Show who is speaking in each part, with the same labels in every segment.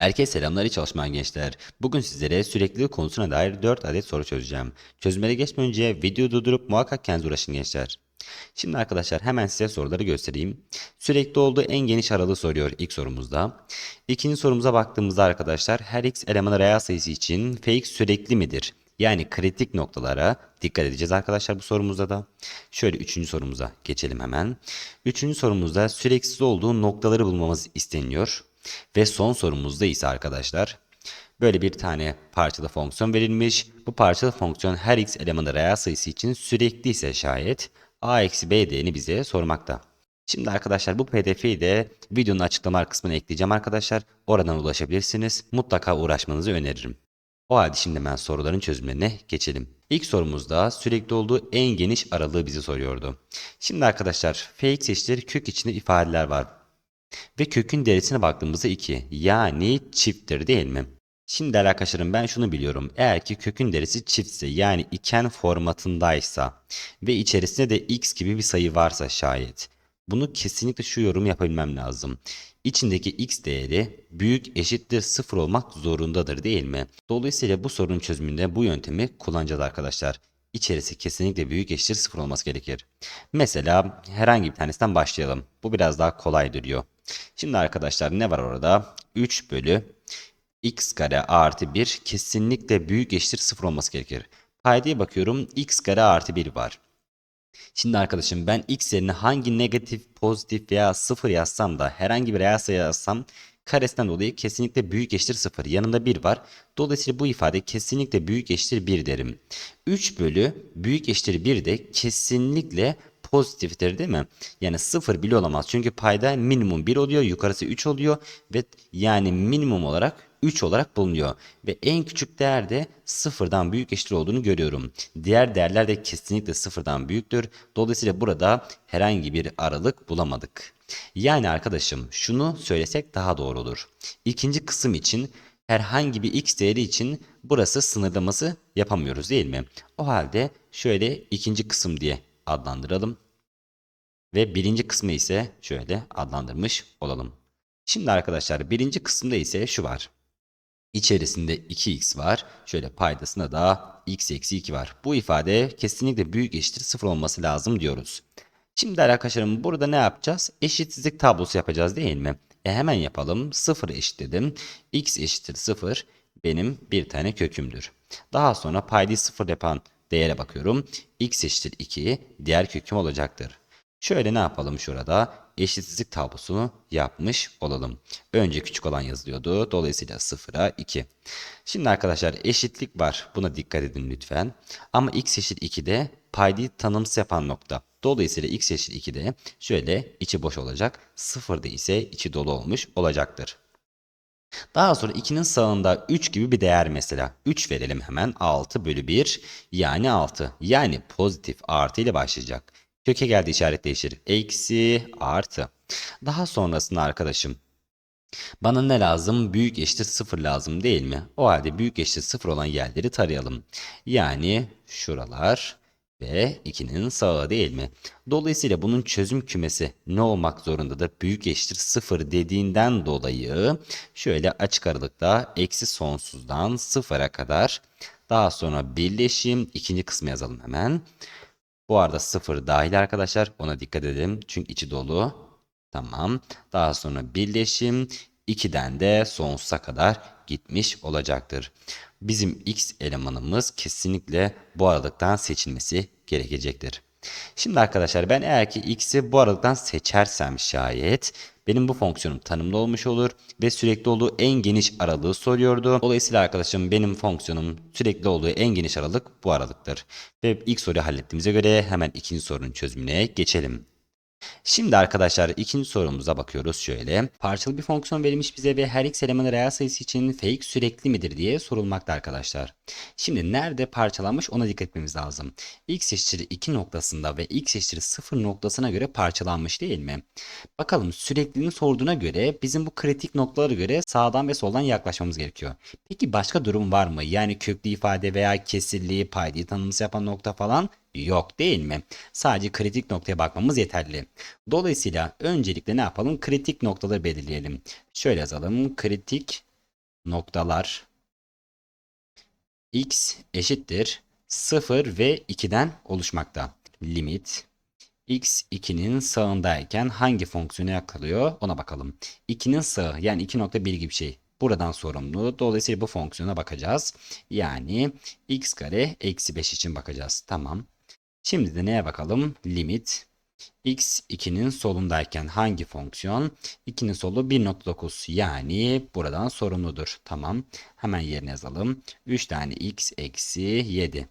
Speaker 1: Herkese selamlar iyi çalışmayan gençler. Bugün sizlere süreklilik konusuna dair 4 adet soru çözeceğim. Çözümlere geçmeden önce videoyu durdurup muhakkak kendiniz uğraşın gençler. Şimdi arkadaşlar hemen size soruları göstereyim. Sürekli olduğu en geniş aralığı soruyor ilk sorumuzda. İkinci sorumuza baktığımızda arkadaşlar her x elemanı reel sayısı için fx sürekli midir? Yani kritik noktalara dikkat edeceğiz arkadaşlar bu sorumuzda da. Şöyle üçüncü sorumuza geçelim hemen. Üçüncü sorumuzda süreksiz olduğu noktaları bulmamız isteniyor. Ve son sorumuzda ise arkadaşlar böyle bir tane parçalı fonksiyon verilmiş. Bu parçalı fonksiyon her x elemanı reel sayısı için sürekli ise şayet a eksi b değerini bize sormakta. Şimdi arkadaşlar bu pdf'yi de videonun açıklama kısmına ekleyeceğim arkadaşlar. Oradan ulaşabilirsiniz. Mutlaka uğraşmanızı öneririm. O halde şimdi ben soruların çözümlerine geçelim. İlk sorumuzda sürekli olduğu en geniş aralığı bizi soruyordu. Şimdi arkadaşlar fx eşittir kök içinde ifadeler var. Ve kökün derecesine baktığımızda 2. Yani çifttir değil mi? Şimdi arkadaşlarım ben şunu biliyorum. Eğer ki kökün derisi çiftse yani iken formatındaysa ve içerisinde de x gibi bir sayı varsa şayet. Bunu kesinlikle şu yorum yapabilmem lazım. İçindeki x değeri büyük eşittir 0 olmak zorundadır değil mi? Dolayısıyla bu sorunun çözümünde bu yöntemi kullanacağız arkadaşlar. İçerisi kesinlikle büyük eşittir 0 olması gerekir. Mesela herhangi bir tanesinden başlayalım. Bu biraz daha kolay duruyor. Şimdi arkadaşlar ne var orada? 3 bölü x kare artı 1 kesinlikle büyük eşittir 0 olması gerekir. Paydaya bakıyorum x kare artı 1 var. Şimdi arkadaşım ben x yerine hangi negatif, pozitif veya 0 yazsam da herhangi bir reel sayı yazsam karesinden dolayı kesinlikle büyük eşittir 0. Yanında 1 var. Dolayısıyla bu ifade kesinlikle büyük eşittir 1 derim. 3 bölü büyük eşittir 1 de kesinlikle pozitiftir değil mi? Yani 0 bile olamaz. Çünkü payda minimum 1 oluyor. Yukarısı 3 oluyor. Ve yani minimum olarak 3 olarak bulunuyor. Ve en küçük değer de sıfırdan büyük eşittir olduğunu görüyorum. Diğer değerler de kesinlikle sıfırdan büyüktür. Dolayısıyla burada herhangi bir aralık bulamadık. Yani arkadaşım şunu söylesek daha doğru olur. İkinci kısım için herhangi bir x değeri için burası sınırlaması yapamıyoruz değil mi? O halde şöyle ikinci kısım diye adlandıralım. Ve birinci kısmı ise şöyle adlandırmış olalım. Şimdi arkadaşlar birinci kısımda ise şu var. İçerisinde 2x var. Şöyle paydasında da x eksi 2 var. Bu ifade kesinlikle büyük eşittir 0 olması lazım diyoruz. Şimdi arkadaşlarım burada ne yapacağız? Eşitsizlik tablosu yapacağız değil mi? E hemen yapalım. 0 eşitledim. x eşittir 0 benim bir tane kökümdür. Daha sonra paydayı 0 yapan değere bakıyorum. x eşittir 2 diğer köküm olacaktır. Şöyle ne yapalım şurada? Eşitsizlik tablosunu yapmış olalım. Önce küçük olan yazılıyordu. Dolayısıyla 0'a 2. Şimdi arkadaşlar eşitlik var. Buna dikkat edin lütfen. Ama x eşit 2'de paydayı tanımsız yapan nokta. Dolayısıyla x eşit 2'de şöyle içi boş olacak. 0'da ise içi dolu olmuş olacaktır. Daha sonra 2'nin sağında 3 gibi bir değer mesela. 3 verelim hemen 6 bölü 1 yani 6. Yani pozitif artı ile başlayacak. Köke geldi işaret değişir. Eksi artı. Daha sonrasında arkadaşım bana ne lazım? Büyük eşittir 0 lazım değil mi? O halde büyük eşittir 0 olan yerleri tarayalım. Yani şuralar ve 2'nin sağı değil mi? Dolayısıyla bunun çözüm kümesi ne olmak zorundadır? Büyük eşittir 0 dediğinden dolayı şöyle açık aralıkta eksi sonsuzdan 0'a kadar daha sonra birleşim ikinci kısmı yazalım hemen. Bu arada 0 dahil arkadaşlar ona dikkat edelim çünkü içi dolu. Tamam. Daha sonra birleşim 2'den de sonsuza kadar gitmiş olacaktır. Bizim x elemanımız kesinlikle bu aralıktan seçilmesi gerekecektir. Şimdi arkadaşlar ben eğer ki x'i bu aralıktan seçersem şayet benim bu fonksiyonum tanımlı olmuş olur ve sürekli olduğu en geniş aralığı soruyordu. Dolayısıyla arkadaşım benim fonksiyonum sürekli olduğu en geniş aralık bu aralıktır. Ve ilk soruyu hallettiğimize göre hemen ikinci sorunun çözümüne geçelim. Şimdi arkadaşlar ikinci sorumuza bakıyoruz şöyle. Parçalı bir fonksiyon verilmiş bize ve her x elemanı reel sayısı için fx sürekli midir diye sorulmakta arkadaşlar. Şimdi nerede parçalanmış ona dikkat etmemiz lazım. x eşittir 2 noktasında ve x eşittir 0 noktasına göre parçalanmış değil mi? Bakalım sürekliliğini sorduğuna göre bizim bu kritik noktalara göre sağdan ve soldan yaklaşmamız gerekiyor. Peki başka durum var mı? Yani köklü ifade veya kesirliği, paydayı tanımsız yapan nokta falan yok değil mi? Sadece kritik noktaya bakmamız yeterli. Dolayısıyla öncelikle ne yapalım? Kritik noktaları belirleyelim. Şöyle yazalım. Kritik noktalar x eşittir 0 ve 2'den oluşmakta. Limit x 2'nin sağındayken hangi fonksiyona yakalıyor ona bakalım. 2'nin sağı yani 2.1 gibi bir şey. Buradan sorumlu. Dolayısıyla bu fonksiyona bakacağız. Yani x kare eksi 5 için bakacağız. Tamam. Şimdi de neye bakalım? Limit x 2'nin solundayken hangi fonksiyon? 2'nin solu 1.9 yani buradan sorumludur. Tamam. Hemen yerine yazalım. 3 tane x eksi 7.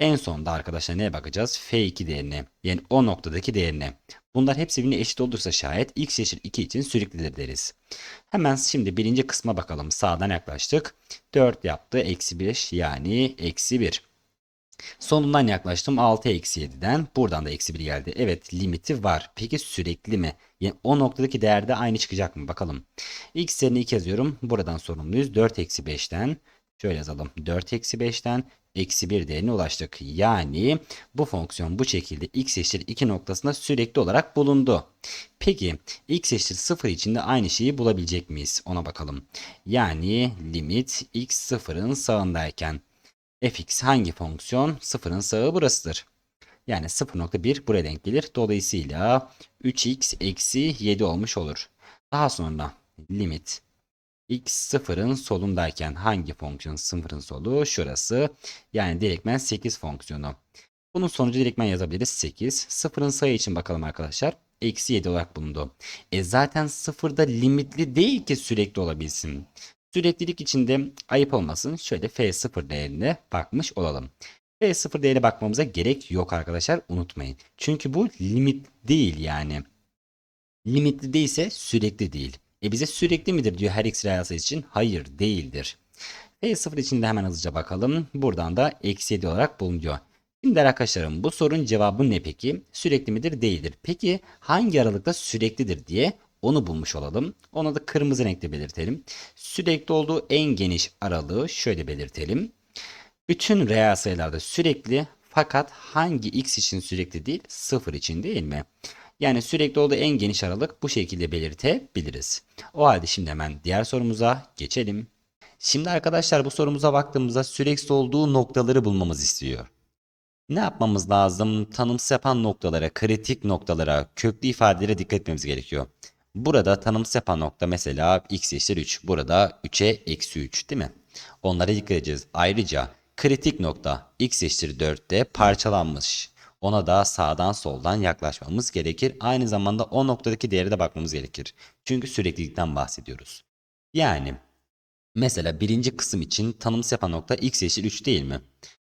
Speaker 1: En sonda arkadaşlar neye bakacağız? F2 değerine. Yani o noktadaki değerine. Bunlar hepsi birbirine eşit olursa şayet x eşit 2 için süreklidir deriz. Hemen şimdi birinci kısma bakalım. Sağdan yaklaştık. 4 yaptı. Eksi 5 yani eksi 1. Sonundan yaklaştım 6 eksi 7'den. Buradan da eksi 1 geldi. Evet limiti var. Peki sürekli mi? Yani o noktadaki değerde aynı çıkacak mı? Bakalım. X yerine 2 yazıyorum. Buradan sorumluyuz. 4 eksi 5'ten. Şöyle yazalım. 4 eksi 5'ten eksi 1 değerine ulaştık. Yani bu fonksiyon bu şekilde x eşittir 2 noktasında sürekli olarak bulundu. Peki x eşittir 0 için de aynı şeyi bulabilecek miyiz? Ona bakalım. Yani limit x 0'ın sağındayken fx hangi fonksiyon? 0'ın sağı burasıdır. Yani 0.1 buraya denk gelir. Dolayısıyla 3x eksi 7 olmuş olur. Daha sonra limit x sıfırın solundayken hangi fonksiyon sıfırın solu? Şurası. Yani direktmen 8 fonksiyonu. Bunun sonucu direktmen yazabiliriz 8. Sıfırın sayı için bakalım arkadaşlar. Eksi 7 olarak bulundu. E zaten sıfırda limitli değil ki sürekli olabilsin. Süreklilik içinde ayıp olmasın. Şöyle f0 değerine bakmış olalım. f0 değerine bakmamıza gerek yok arkadaşlar. Unutmayın. Çünkü bu limit değil yani. Limitli değilse sürekli değil. E bize sürekli midir diyor her x reel için. Hayır değildir. F0 için de hemen hızlıca bakalım. Buradan da eksi 7 olarak bulunuyor. Şimdi arkadaşlarım bu sorunun cevabı ne peki? Sürekli midir? Değildir. Peki hangi aralıkta süreklidir diye onu bulmuş olalım. Onu da kırmızı renkte belirtelim. Sürekli olduğu en geniş aralığı şöyle belirtelim. Bütün reel sayılarda sürekli fakat hangi x için sürekli değil? Sıfır için değil mi? Yani sürekli olduğu en geniş aralık bu şekilde belirtebiliriz. O halde şimdi hemen diğer sorumuza geçelim. Şimdi arkadaşlar bu sorumuza baktığımızda sürekli olduğu noktaları bulmamız istiyor. Ne yapmamız lazım? Tanımsız yapan noktalara, kritik noktalara, köklü ifadelere dikkat etmemiz gerekiyor. Burada tanımsız yapan nokta mesela x eşittir 3. Burada 3'e eksi 3 değil mi? Onlara dikkat edeceğiz. Ayrıca kritik nokta x eşittir 4'te parçalanmış. Ona da sağdan soldan yaklaşmamız gerekir. Aynı zamanda o noktadaki değere de bakmamız gerekir. Çünkü süreklilikten bahsediyoruz. Yani mesela birinci kısım için tanımsız yapan nokta x eşittir 3 değil mi?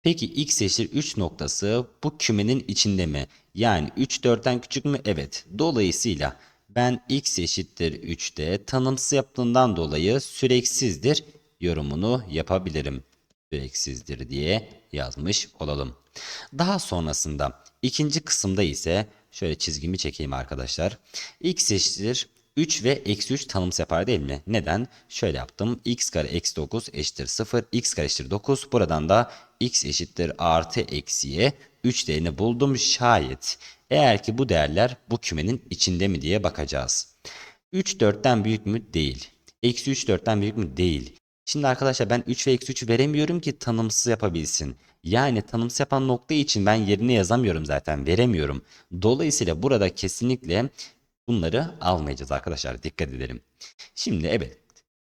Speaker 1: Peki x eşittir 3 noktası bu kümenin içinde mi? Yani 3 4'ten küçük mü? Evet. Dolayısıyla ben x eşittir 3'te tanımsız yaptığından dolayı süreksizdir yorumunu yapabilirim. Süreksizdir diye yazmış olalım. Daha sonrasında ikinci kısımda ise şöyle çizgimi çekeyim arkadaşlar. x eşittir 3 ve eksi 3 tanımsız yapar değil mi? Neden? Şöyle yaptım. x kare eksi 9 eşittir 0. x kare eşittir 9. Buradan da x eşittir artı eksiye 3 değerini buldum. Şayet eğer ki bu değerler bu kümenin içinde mi diye bakacağız. 3 4'ten büyük mü? Değil. Eksi 3 4'ten büyük mü? Değil. Şimdi arkadaşlar ben 3 ve eksi 3 veremiyorum ki tanımsız yapabilsin. Yani tanımsız yapan nokta için ben yerine yazamıyorum zaten veremiyorum. Dolayısıyla burada kesinlikle bunları almayacağız arkadaşlar dikkat edelim. Şimdi evet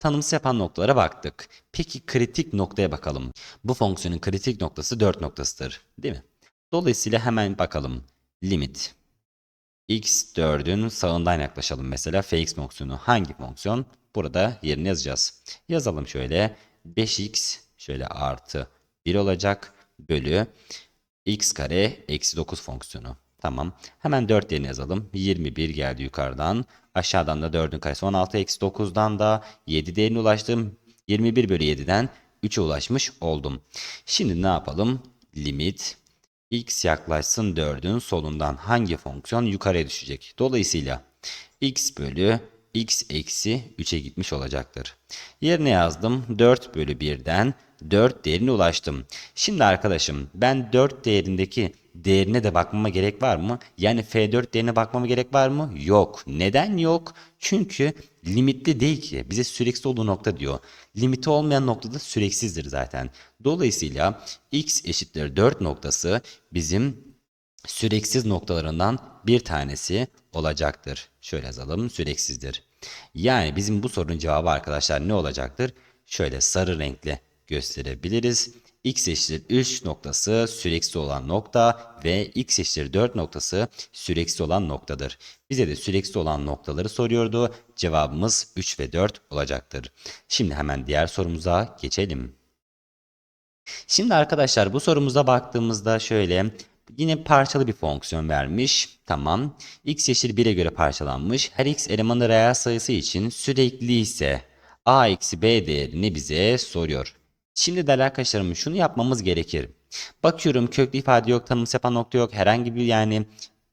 Speaker 1: tanımsız yapan noktalara baktık. Peki kritik noktaya bakalım. Bu fonksiyonun kritik noktası 4 noktasıdır değil mi? Dolayısıyla hemen bakalım. Limit x4'ün sağından yaklaşalım mesela fx fonksiyonu hangi fonksiyon? Burada yerine yazacağız. Yazalım şöyle 5x şöyle artı 1 olacak bölü x kare eksi 9 fonksiyonu. Tamam. Hemen 4 yerine yazalım. 21 geldi yukarıdan. Aşağıdan da 4'ün karesi 16 eksi 9'dan da 7 değerine ulaştım. 21 bölü 7'den 3'e ulaşmış oldum. Şimdi ne yapalım? Limit x yaklaşsın 4'ün solundan hangi fonksiyon yukarıya düşecek? Dolayısıyla x bölü x eksi 3'e gitmiş olacaktır. Yerine yazdım 4 bölü 1'den 4 değerine ulaştım. Şimdi arkadaşım ben 4 değerindeki değerine de bakmama gerek var mı? Yani F4 değerine bakmama gerek var mı? Yok. Neden yok? Çünkü limitli değil ki. Bize süreksiz olduğu nokta diyor. Limiti olmayan noktada süreksizdir zaten. Dolayısıyla x eşittir 4 noktası bizim süreksiz noktalarından bir tanesi olacaktır. Şöyle yazalım süreksizdir. Yani bizim bu sorunun cevabı arkadaşlar ne olacaktır? Şöyle sarı renkle gösterebiliriz. X eşittir 3 noktası süreksiz olan nokta ve x eşittir 4 noktası süreksiz olan noktadır. Bize de süreksiz olan noktaları soruyordu. Cevabımız 3 ve 4 olacaktır. Şimdi hemen diğer sorumuza geçelim. Şimdi arkadaşlar bu sorumuza baktığımızda şöyle yine parçalı bir fonksiyon vermiş. Tamam. x eşittir 1'e göre parçalanmış. Her x elemanı reel sayısı için sürekli ise a eksi b değerini bize soruyor. Şimdi değerli arkadaşlarım şunu yapmamız gerekir. Bakıyorum köklü ifade yok, tanımsız yapan nokta yok. Herhangi bir yani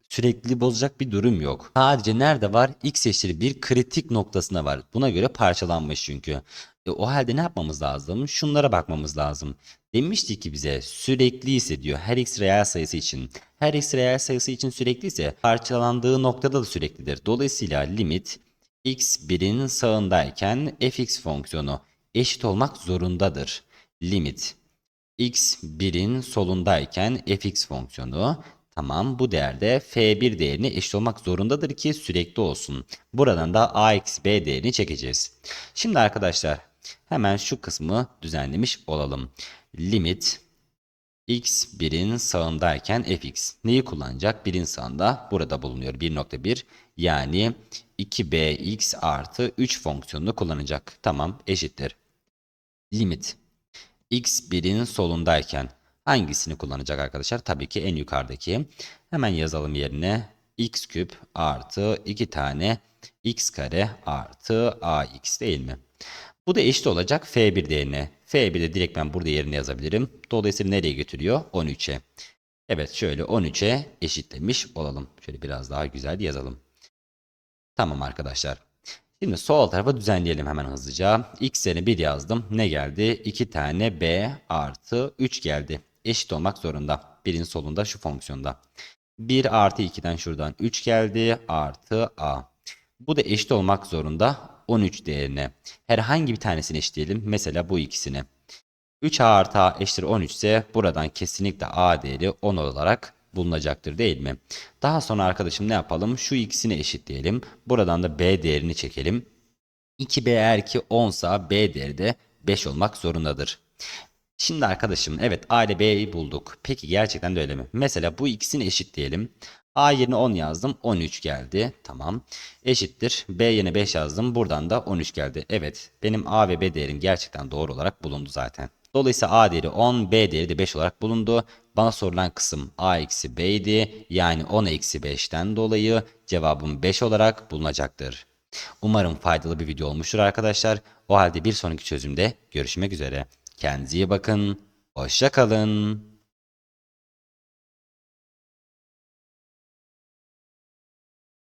Speaker 1: sürekli bozacak bir durum yok. Sadece nerede var? X eşittir bir kritik noktasına var. Buna göre parçalanmış çünkü. E, o halde ne yapmamız lazım? Şunlara bakmamız lazım. Demişti ki bize sürekli ise diyor her x reel sayısı için. Her x reel sayısı için sürekli ise parçalandığı noktada da süreklidir. Dolayısıyla limit x 1'in sağındayken fx fonksiyonu eşit olmak zorundadır. Limit x 1'in solundayken fx fonksiyonu tamam bu değerde f1 değerine eşit olmak zorundadır ki sürekli olsun. Buradan da a eksi b değerini çekeceğiz. Şimdi arkadaşlar hemen şu kısmı düzenlemiş olalım. Limit x 1'in sağındayken fx neyi kullanacak? 1'in sağında burada bulunuyor 1.1 yani 2bx artı 3 fonksiyonunu kullanacak. Tamam eşittir. Limit x 1'in solundayken hangisini kullanacak arkadaşlar? Tabii ki en yukarıdaki. Hemen yazalım yerine x küp artı 2 tane x kare artı ax değil mi? Bu da eşit olacak f1 değerine. f1'de direkt ben burada yerine yazabilirim. Dolayısıyla nereye götürüyor? 13'e. Evet şöyle 13'e eşitlemiş olalım. Şöyle biraz daha güzel yazalım. Tamam arkadaşlar. Şimdi sol tarafa düzenleyelim hemen hızlıca. X yerine 1 yazdım. Ne geldi? 2 tane B artı 3 geldi. Eşit olmak zorunda. Birin solunda şu fonksiyonda. 1 artı 2'den şuradan 3 geldi. Artı A. Bu da eşit olmak zorunda 13 değerine. Herhangi bir tanesini eşitleyelim. Mesela bu ikisini. 3A artı A eşittir 13 ise buradan kesinlikle A değeri 10 olarak bulunacaktır değil mi? Daha sonra arkadaşım ne yapalım? Şu ikisini eşitleyelim. Buradan da B değerini çekelim. 2B eğer ki 10 sa B değeri de 5 olmak zorundadır. Şimdi arkadaşım evet A ile B'yi bulduk. Peki gerçekten de öyle mi? Mesela bu ikisini eşitleyelim. A yerine 10 yazdım. 13 geldi. Tamam. Eşittir. B yerine 5 yazdım. Buradan da 13 geldi. Evet. Benim A ve B değerim gerçekten doğru olarak bulundu zaten. Dolayısıyla A değeri 10, B değeri de 5 olarak bulundu. Bana sorulan kısım A eksi B idi. Yani 10 eksi 5'ten dolayı cevabım 5 olarak bulunacaktır. Umarım faydalı bir video olmuştur arkadaşlar. O halde bir sonraki çözümde görüşmek üzere. Kendinize iyi bakın. Hoşça kalın.